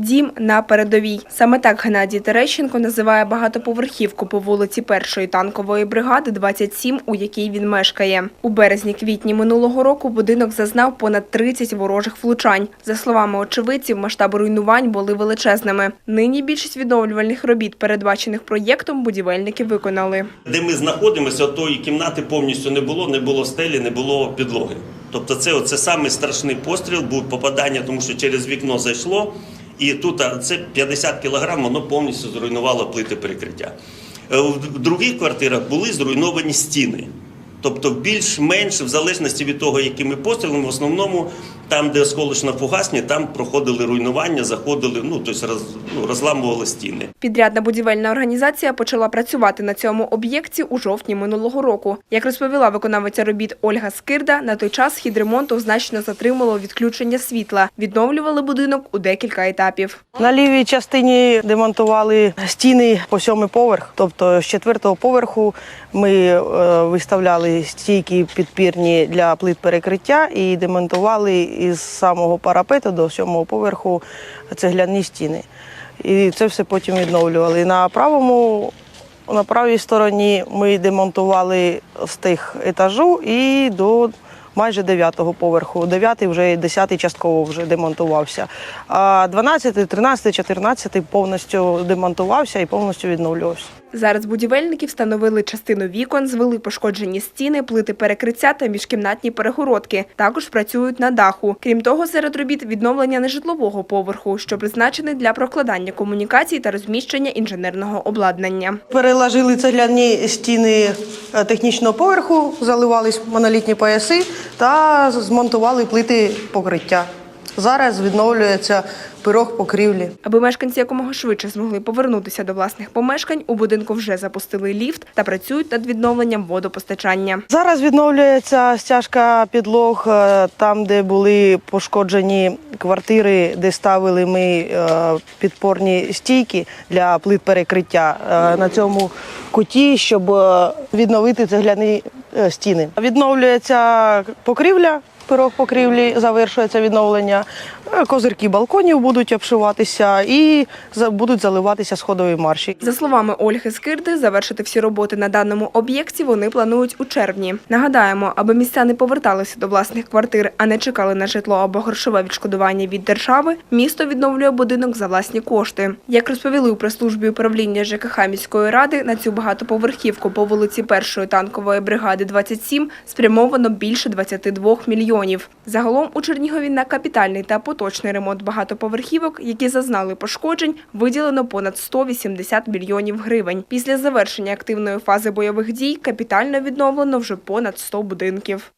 Дім на передовій. Саме так Геннадій Терещенко називає багатоповерхівку по вулиці Першої танкової бригади 27, у якій він мешкає. У березні-квітні минулого року будинок зазнав понад 30 ворожих влучань. За словами очевидців, масштаби руйнувань були величезними. Нині більшість відновлювальних робіт, передбачених проєктом, будівельники виконали. Де ми знаходимося, тої кімнати повністю не було, не було стелі, не було підлоги. Тобто, це оце самий страшний постріл був попадання, тому що через вікно зайшло, і тут це 50 кілограм, воно повністю зруйнувало плити перекриття. Е, В других квартирах були зруйновані стіни. Тобто, більш-менш, в залежності від того, якими пострілами, в основному там, де осколочно-фугасні, там проходили руйнування, заходили, ну тобто роз, ну, розламували стіни. Підрядна будівельна організація почала працювати на цьому об'єкті у жовтні минулого року. Як розповіла виконавиця робіт Ольга Скирда, на той час хід ремонту значно затримало відключення світла. Відновлювали будинок у декілька етапів. На лівій частині демонтували стіни по сьомий поверх. Тобто з четвертого поверху ми е, виставляли стійки підпірні для плит перекриття і демонтували із самого парапету до сьомого поверху цегляні стіни. І це все потім відновлювали. На правому на правій стороні ми демонтували з тих етажу і до майже дев'ятого поверху. Дев'ятий вже десятий частково вже демонтувався. А 12, 13, 14 повністю демонтувався і повністю відновлювався. Зараз будівельники встановили частину вікон, звели пошкоджені стіни, плити перекриття та міжкімнатні перегородки. Також працюють на даху. Крім того, серед робіт відновлення нежитлового поверху, що призначений для прокладання комунікацій та розміщення інженерного обладнання. Переложили цегляні стіни е, технічного поверху, заливались монолітні пояси та змонтували плити покриття. Зараз відновлюється пирог покрівлі. Аби мешканці якомога швидше змогли повернутися до власних помешкань, у будинку вже запустили ліфт та працюють над відновленням водопостачання. Зараз відновлюється стяжка підлог е, там, де були пошкоджені квартири, де ставили ми е, підпорні стійки для плит перекриття е, на цьому куті, щоб відновити цегляні стіни. Відновлюється покрівля. Пирог покрівлі завершується відновлення. Е, Козирки балконів будуть обшиватися і будуть заливатися сходові марші. За словами Ольги Скирди, завершити всі роботи на даному об'єкті вони планують у червні. Нагадаємо, аби містяни поверталися до власних квартир, а не чекали на житло або грошове відшкодування від держави, місто відновлює будинок за власні кошти. Як розповіли у прес-службі управління ЖКХ міської ради, на цю багатоповерхівку по вулиці Першої танкової бригади 27 спрямовано більше 22 мільйонів. Загалом у Чернігові на капітальний та поточний ремонт багатоповерхівок, які зазнали пошкоджень, виділено понад 180 мільйонів гривень. Після завершення активної фази бойових дій капітально відновлено вже понад 100 будинків.